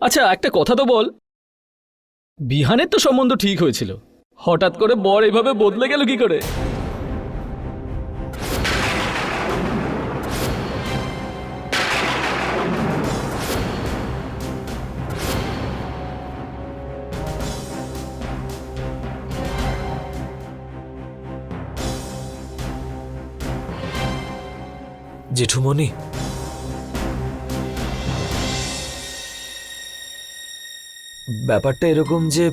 আচ্ছা একটা কথা তো বল। বিহানের তো সম্বন্ধ ঠিক হয়েছিল। হঠাৎ করে বর এভাবে বদলে গেল কি করে? জেঠুমণি। ব্যাপারটা এরকম যে,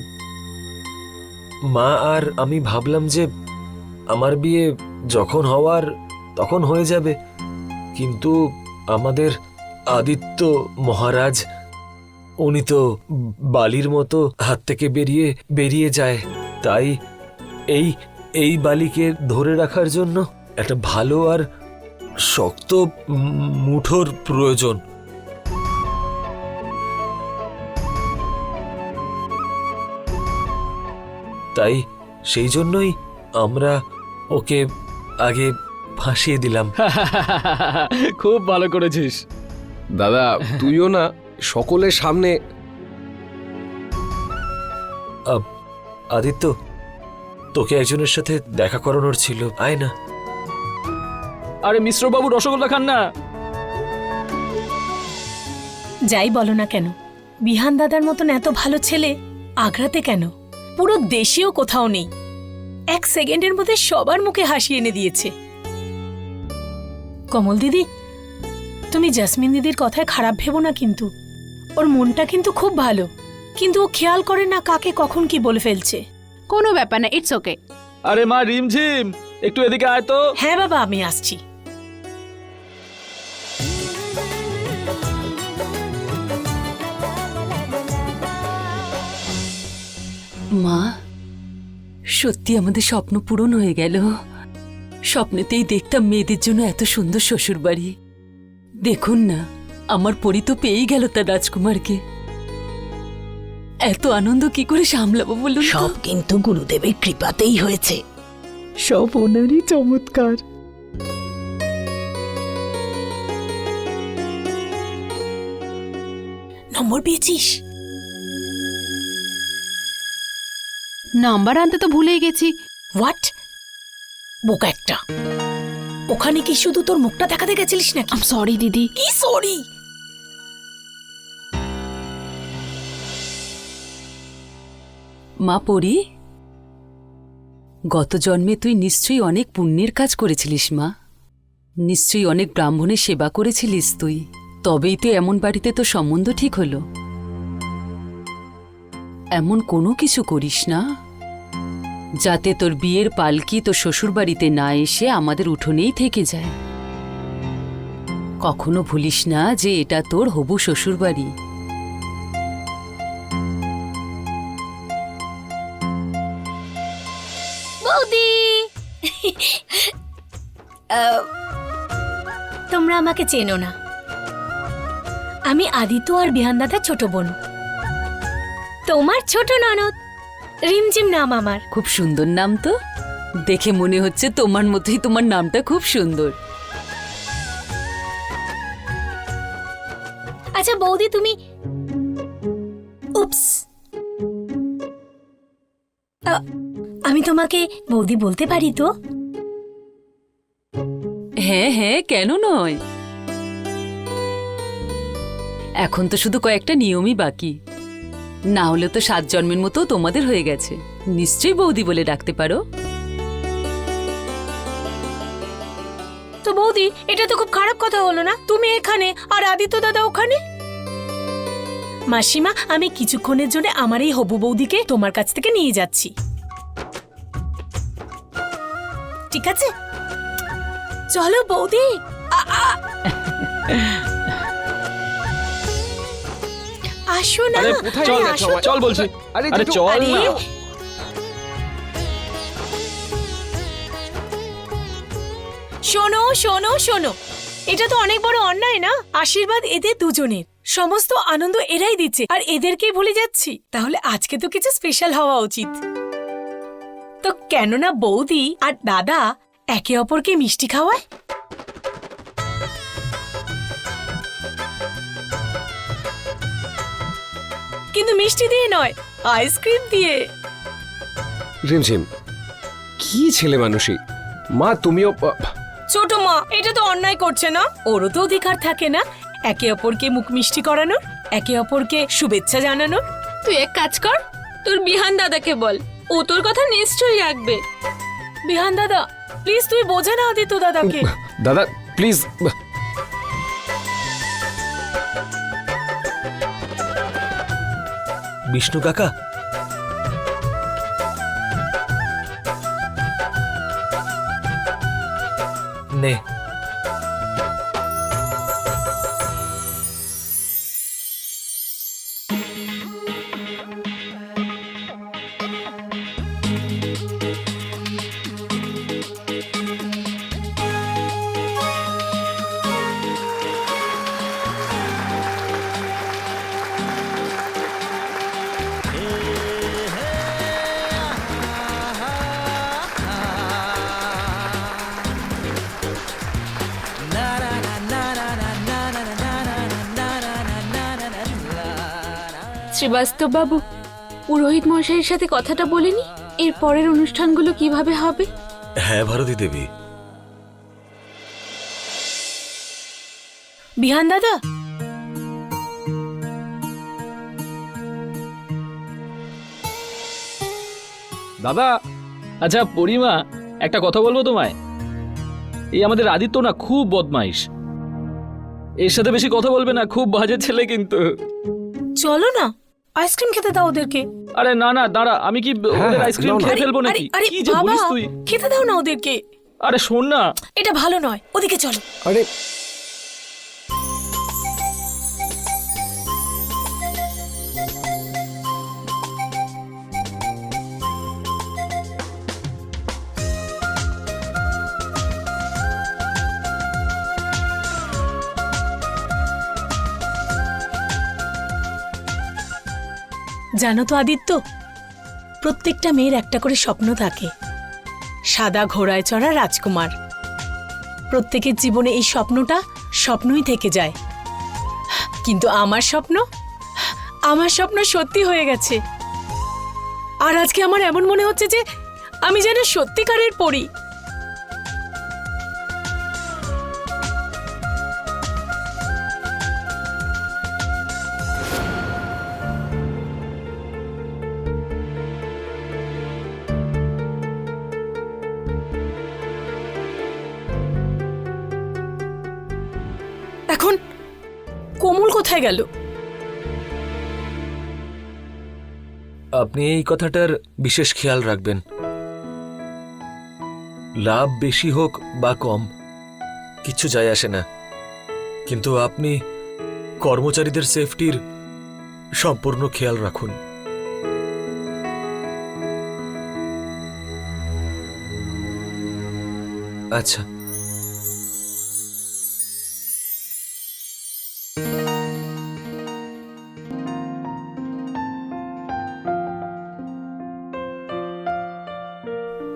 মা আর আমি ভাবলাম যে, আমার বিয়ে যখন হওয়ার তখন হয়ে যাবে। কিন্তু আমাদের আদিত্য মহারাজ, উনি তো বালির মতো হাত থেকে বেরিয়ে বেরিয়ে যায়। তাই এই এই বালিকে ধরে রাখার জন্য একটা ভালো আর শক্ত মুঠোর প্রয়োজন। তাই সেই জন্যই আমরা ওকে আগে ফাঁসিয়ে দিলাম। খুব ভালো করেছিস। দাদা তুইও না সকলের সামনে আদিত্য তোকে একজনের সাথে দেখা করানোর ছিল আয় না। আরে মিশ্রবাবু রসগোল্লা খান না। যাই বলো না কেন বিহান দাদার মতন এত ভালো ছেলে আগ্রাতে কেন? পুরো দেশেও কোথাও নেই। এক সেকেন্ডের মধ্যে সবার মুখে হাসি এনে দিয়েছে। কমল দিদি তুমি জাসমিন দিদির কথায় খারাপ ভেবো না কিন্তু। ওর মনটা কিন্তু খুব ভালো। কিন্তু ও খেয়াল করে না কাকে কখন কি বলে ফেলছে। কোনো ব্যাপার না ইটস ওকে আরে মা রিমঝিম। একটু এদিকে আয় তো। হ্যাঁ বাবা আমি আসছি। মা সত্যি আমাদের স্বপ্ন পূরণ হয়ে গেল। স্বপ্নেতেই দেখতাম মেয়েদের জন্য এত সুন্দর শ্বশুর বাড়ি দেখুন না আমার পরি তো পেয়েই গেল তার রাজকুমারকে। এত আনন্দ কি করে সামলাবো বলুন সব কিন্তু গুরুদেবের কৃপাতেই হয়েছে। সব ওনারই চমৎকার। নম্বর পেয়েছিস? নাম্বার আনতে তো ভুলেই গেছি। হোয়াট বোকা একটা। ওখানে কি শুধু তোর মুখটা দেখাতে গেছিলিস নাকি? আম সরি দিদি। কি সরি মা পরি গত জন্মে তুই নিশ্চয়ই অনেক পুণ্যের কাজ করেছিলিস, মা। নিশ্চয়ই অনেক ব্রাহ্মণের সেবা করেছিলিস তুই। তবেই তো এমন বাড়িতে তো সম্বন্ধ ঠিক হলো। এমন কোনো কিছু করিস না, যাতে তোর বিয়ের পালকি তোর শ্বশুর বাড়িতে না এসে আমাদের উঠোনেই থেকে যায়। কখনো ভুলিস না যে এটা তোর হবু শ্বশুর বাড়ি তোমরা আমাকে চেনো না। আমি আদিত্য আর বিহান দাদার ছোট বোন। তোমার ছোট ননদ রিমঝিম নাম আমার। খুব সুন্দর নাম তো। দেখে মনে হচ্ছে তোমার মতোই তোমার নামটা খুব সুন্দর। আচ্ছা বৌদি তুমি উপস আমি তোমাকে বৌদি বলতে পারি তো? হ্যাঁ হ্যাঁ কেন নয়? এখন তো শুধু কয়েকটা নিয়মই বাকি। না হলে তো সাত জন্মের মতো তোমাদের হয়ে গেছে। নিশ্চয়ই বৌদি বলে ডাকতে পারো। তো বৌদি, এটা তো খুব খারাপ কথা হলো না? তুমি এখানে আর আদিত্য দাদা ওখানে? মাসিমা, আমি কিছুক্ষণের জন্য আমার এই হবু বৌদিকে তোমার কাছ থেকে নিয়ে যাচ্ছি। ঠিক আছে? চলো বৌদি। আ- আ- আসো না। আরে কোথায় চল চল, বলছি। আরে আরে চল না। শোনো শোনো শোনো। এটা তো অনেক বড় অন্যায় না? আশীর্বাদ এদের দুজনের। সমস্ত আনন্দ এরাই দিচ্ছে। আর এদেরকেই ভুলে যাচ্ছি। তাহলে আজকে তো কিছু স্পেশাল হওয়া উচিত। তো কেননা বৌদি আর দাদা একে অপরকে মিষ্টি খাওয়ায়? কিন্তু মিষ্টি দিয়ে নয় আইসক্রিম দিয়ে। রিমঝিম কি ছেলে মানুষই মা তুমিও ছোট মা এটা তো অন্যায় করছে না? ওরও তো অধিকার থাকে না? একে অপরকে মুখ মিষ্টি করানোর একে অপরকে শুভেচ্ছা জানানোর? তুই এক কাজ কর তোর বিহান দাদাকে বল ও তোর কথা নিশ্চয়ই রাখবে। বিহান দাদা প্লিজ তুই বোঝা না আদিত্য দাদাকে দাদা প্লিজ বিষ্ণু কাকা নে শ্রীবাস্তব বাবু পুরোহিত মশাইয়ের সাথে কথাটা বলিনি? এর পরের অনুষ্ঠানগুলো কীভাবে হবে? হ্যাঁ ভারতী দেবী। বিহান দাদা? দাদা আচ্ছা পরিমা একটা কথা বলব তোমায়? এই আমাদের আদিত্য না খুব বদমাইশ। এর সাথে বেশি কথা বলবে না খুব বাজে ছেলে কিন্তু। চলো না। আইসক্রিম খেতে দাও ওদেরকে। আরে না না দাঁড়া আমি কি হ্যাঁ, ওদের হ্যাঁ, আইসক্রিম খেয়ে ফেলব আরে, নাকি? আরে কি যে বাবা বলিস তুই? খেতে দাও না ওদেরকে। আরে শোন না। এটা ভালো নয় ওদিকে চলো। আরে জানো তো আদিত্য, প্রত্যেকটা মেয়ের একটা করে স্বপ্ন থাকে, সাদা ঘোড়ায় চড়া রাজকুমার। প্রত্যেকের জীবনে এই স্বপ্নটা স্বপ্নই থেকে যায়। কিন্তু আমার স্বপ্ন আমার স্বপ্ন সত্যি হয়ে গেছে। আর আজকে আমার এমন মনে হচ্ছে যে আমি যেন সত্যিকারের পড়ি কোমল কোথায় গেল? আপনি এই কথাটার বিশেষ খেয়াল রাখবেন। লাভ বেশি হোক বা কম, কিছু যায় আসে না। কিন্তু আপনি কর্মচারীদের সেফটির সম্পূর্ণ খেয়াল রাখুন। আচ্ছা।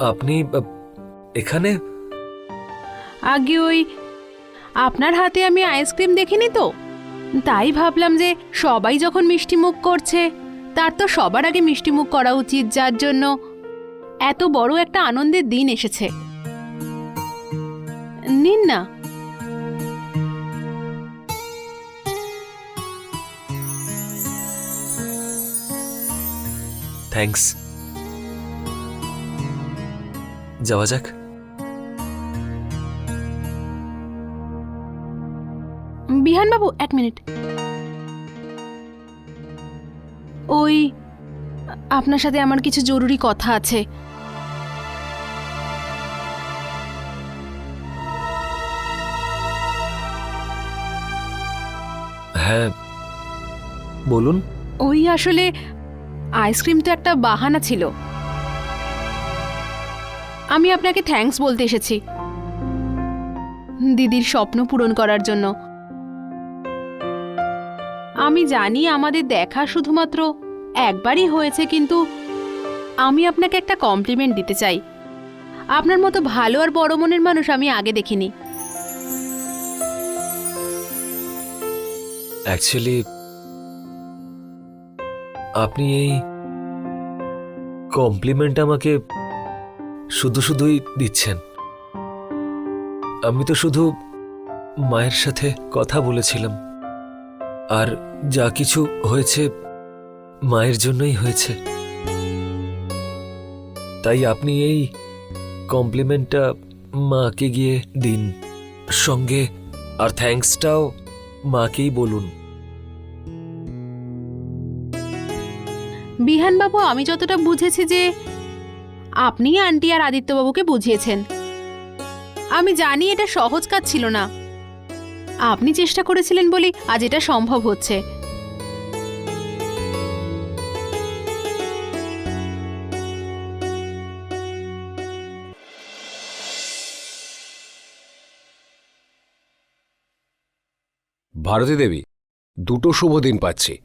আপনি এখানে? আগে ওই আপনার হাতে আমি আইসক্রিম দেখিনি তো। তাই ভাবলাম যে সবাই যখন মিষ্টি মুখ করছে তার তো সবার আগে মিষ্টি মুখ করা উচিত যার জন্য এত বড় একটা আনন্দের দিন এসেছে। নিন না। থ্যাঙ্কস যাওয়া যাক। বিহানবাবু এক মিনিট। ওই আপনার সাথে আমার কিছু জরুরি কথা আছে। হ্যাঁ বলুন। ওই আসলে আইসক্রিম তো একটা বাহানা ছিল। আমি আপনাকে থ্যাঙ্কস বলতে এসেছি। দিদির স্বপ্ন পূরণ করার জন্য। আমি জানি আমাদের দেখা শুধুমাত্র একবারই হয়েছে, কিন্তু আমি আপনাকে একটা কমপ্লিমেন্ট দিতে চাই। আপনার মতো ভালো আর বড় মনের মানুষ আমি আগে দেখিনি। অ্যাকচুয়ালি আপনি এই কমপ্লিমেন্ট আমাকে শুধু শুধুই দিচ্ছেন। আমি তো শুধু মায়ের সাথে কথা বলেছিলাম। আর যা কিছু হয়েছে মায়ের জন্যই হয়েছে। তাই আপনি এই কমপ্লিমেন্টটা মাকে গিয়ে দিন। সঙ্গে আর থ্যাঙ্কসটাও মাকেই বলুন। বিহানবাবু, আমি যতটা বুঝেছি যে আপনি আন্টি আর আদিত্যবাবুকে বুঝিয়েছেন। আমি জানি এটা সহজ কাজ ছিল না। আপনি চেষ্টা করেছিলেন বলে আজ এটা সম্ভব হচ্ছে। ভারতী দেবী, দুটো শুভ দিন পাচ্ছি।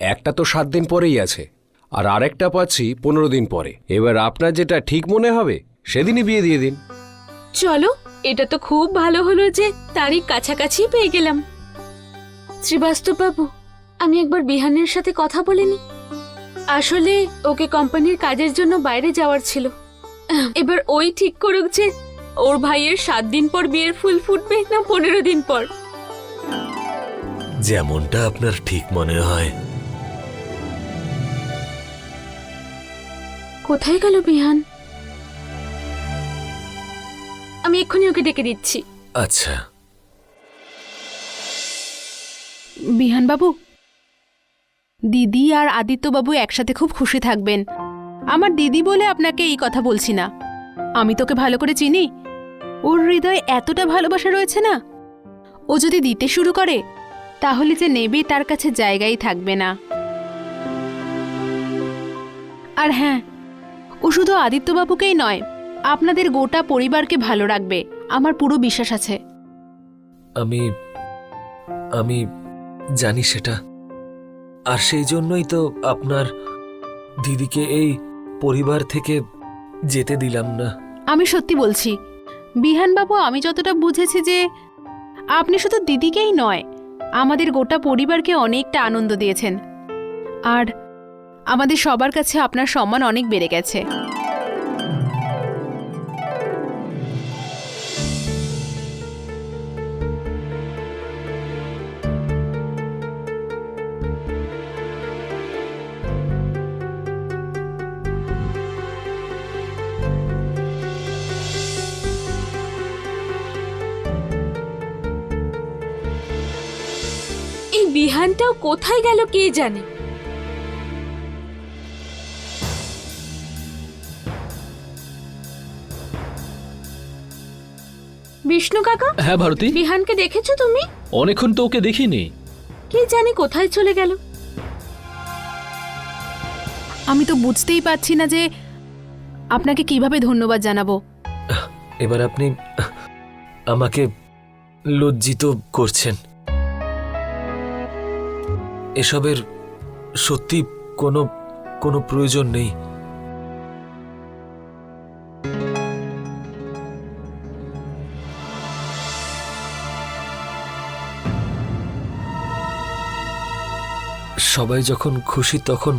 একটা তো সাত দিন পরেই আছে। আর আরেকটা পাচ্ছি পনেরো দিন পরে। এবার আপনার যেটা ঠিক মনে হবে সেদিনই বিয়ে দিয়ে দিন। চলো এটা তো খুব ভালো হলো যে তারিখ কাছাকাছি পেয়ে গেলাম। শ্রীবাস্তব বাবু আমি একবার বিহানের সাথে কথা বলিনি। আসলে ওকে কোম্পানির কাজের জন্য বাইরে যাওয়ার ছিল। এবার ওই ঠিক করুক যে ওর ভাইয়ের সাত দিন পর বিয়ের ফুল ফুটবে না পনেরো দিন পর। যেমনটা আপনার ঠিক মনে হয়। কোথায় গেল বিহান? আমি এক্ষুনি ওকে ডেকে দিচ্ছি। আচ্ছা। বিহানবাবু দিদি আর আদিত্যবাবু একসাথে খুব খুশি থাকবেন। আমার দিদি বলে আপনাকে এই কথা বলছি না। আমি তোকে ভালো করে চিনি। ওর হৃদয়ে এতটা ভালোবাসা রয়েছে না। ও যদি দিতে শুরু করে তাহলে যে নেবে তার কাছে জায়গাই থাকবে না। আর হ্যাঁ ও শুধু আদিত্যবাবুকেই নয় আপনাদের গোটা পরিবারকে ভালো রাখবে আমার পুরো বিশ্বাস আছে। আমি আমি জানি সেটা। আর সেই জন্যই তো আপনার দিদিকে এই পরিবার থেকে যেতে দিলাম না। আমি সত্যি বলছি বিহানবাবু আমি যতটা বুঝেছি যে আপনি শুধু দিদিকেই নয় আমাদের গোটা পরিবারকে অনেকটা আনন্দ দিয়েছেন। আর আমাদের সবার কাছে আপনার সম্মান অনেক বেড়ে গেছে। এই বিহানটাও কোথায় গেল কে জানে? বিষ্ণু কাকা? হ্যাঁ ভারতী। বিহানকে দেখেছ তুমি? অনেকক্ষণ তো ওকে দেখিনি। কে জানি কোথায় চলে গেল? আমি তো বুঝতেই পারছি না যে আপনাকে কীভাবে ধন্যবাদ জানাব। এবার আপনি আমাকে লজ্জিত করছেন। এসবের সত্যি কোনো কোনো প্রয়োজন নেই। সবাই যখন খুশি তখন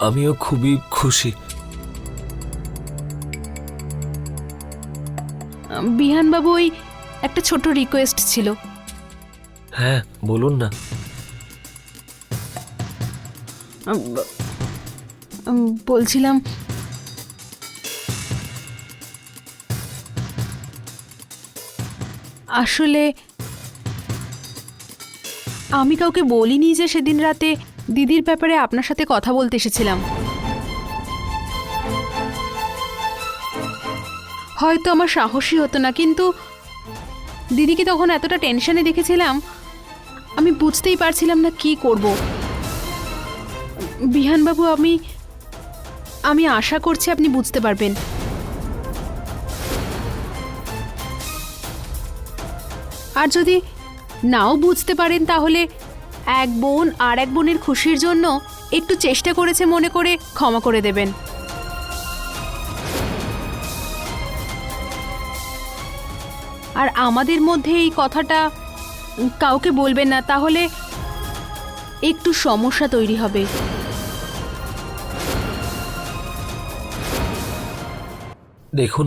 আমিও খুবই খুশি। বিহানবাবু ওই একটা ছোট রিকোয়েস্ট ছিল। হ্যাঁ বলুন না। বলছিলাম আসলে আমি কাউকে বলিনি যে সেদিন রাতে দিদির ব্যাপারে আপনার সাথে কথা বলতে এসেছিলাম। হয়তো আমার সাহসী হতো না, কিন্তু দিদিকে তখন এতটা টেনশনে দেখেছিলাম, আমি বুঝতেই পারছিলাম না কি করব। বিহানবাবু, আমি আমি আশা করছি আপনি বুঝতে পারবেন। আর যদি নাও বুঝতে পারেন তাহলে এক বোন আর এক বোনের খুশির জন্য একটু চেষ্টা করেছে মনে করে ক্ষমা করে দেবেন। আর আমাদের মধ্যে এই কথাটা কাউকে বলবেন না তাহলে একটু সমস্যা তৈরি হবে। দেখুন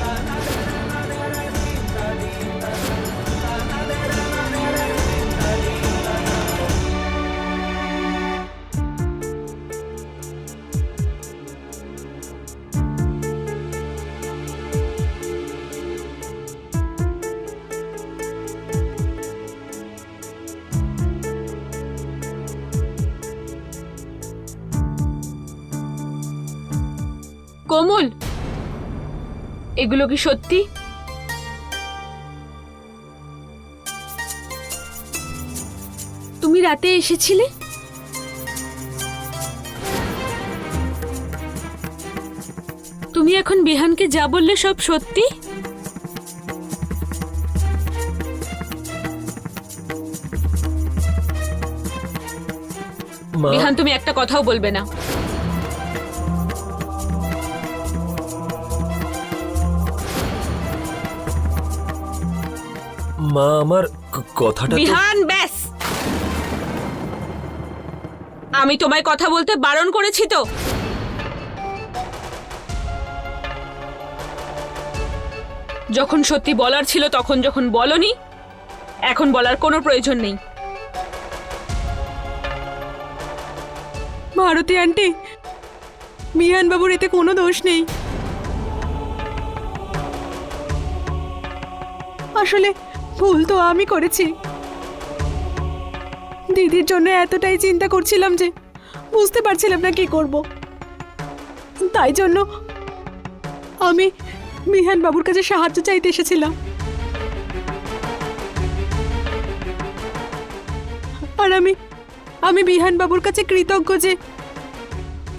এগুলো কি সত্যি? তুমি রাতে এসেছিলে? তুমি এখন বিহানকে যা বললে সব সত্যি? বিহান তুমি একটা কথাও বলবে না। মা আমার কথাটা বিহান ব্যাস! আমি তোমায় কথা বলতে বারণ করেছি তো। যখন সত্যি বলার ছিল তখন যখন বলনি এখন বলার কোনো প্রয়োজন নেই। ভারতী আন্টি মিহান বাবুর এতে কোনো দোষ নেই। আসলে ভুল তো আমি করেছি। দিদির জন্য এতটাই চিন্তা করছিলাম যে বুঝতে পারছিলাম না কি করব। তাই জন্য আমি মিহান বাবুর কাছে সাহায্য চাইতে এসেছিলাম। আর আমি আমি বিহান বাবুর কাছে কৃতজ্ঞ যে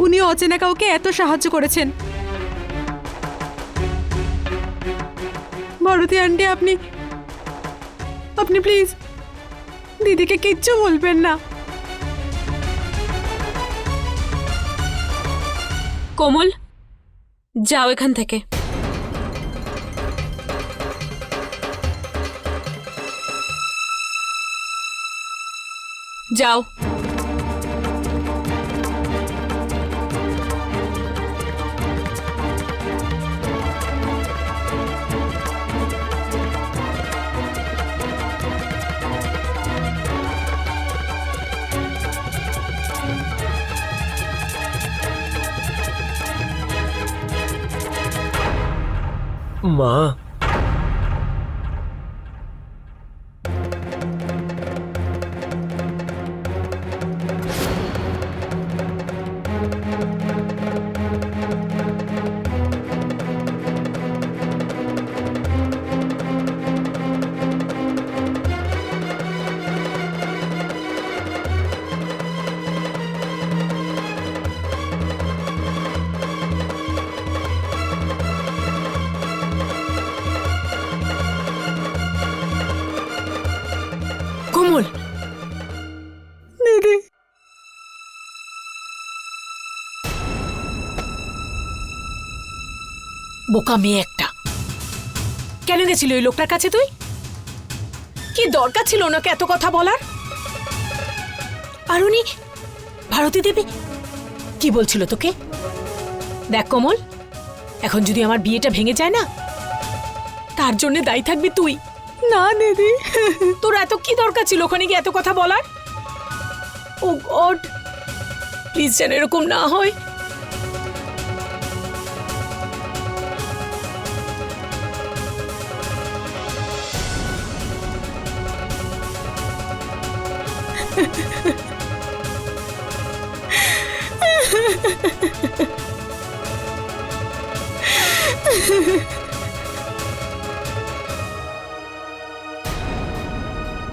উনি অচেনা কাউকে এত সাহায্য করেছেন। ভারতী আন্টি, আপনি আপনি প্লিজ। দিদিকে কিচ্ছু বলবেন না। কোমল যাও এখান থেকে। যাও। মা বোকা মেয়ে একটা। কেন গেছিল ওই লোকটার কাছে তুই? কি দরকার ছিল ওনাকে এত কথা বলার? আর উনি ভারতী দেবী কি বলছিল তোকে? দেখ কমল এখন যদি আমার বিয়েটা ভেঙে যায় না তার জন্য দায়ী থাকবি তুই। না দিদি। তোর এত কি দরকার ছিল ওখানে গিয়ে এত কথা বলার? ও গড প্লিজ যেন এরকম না হয়।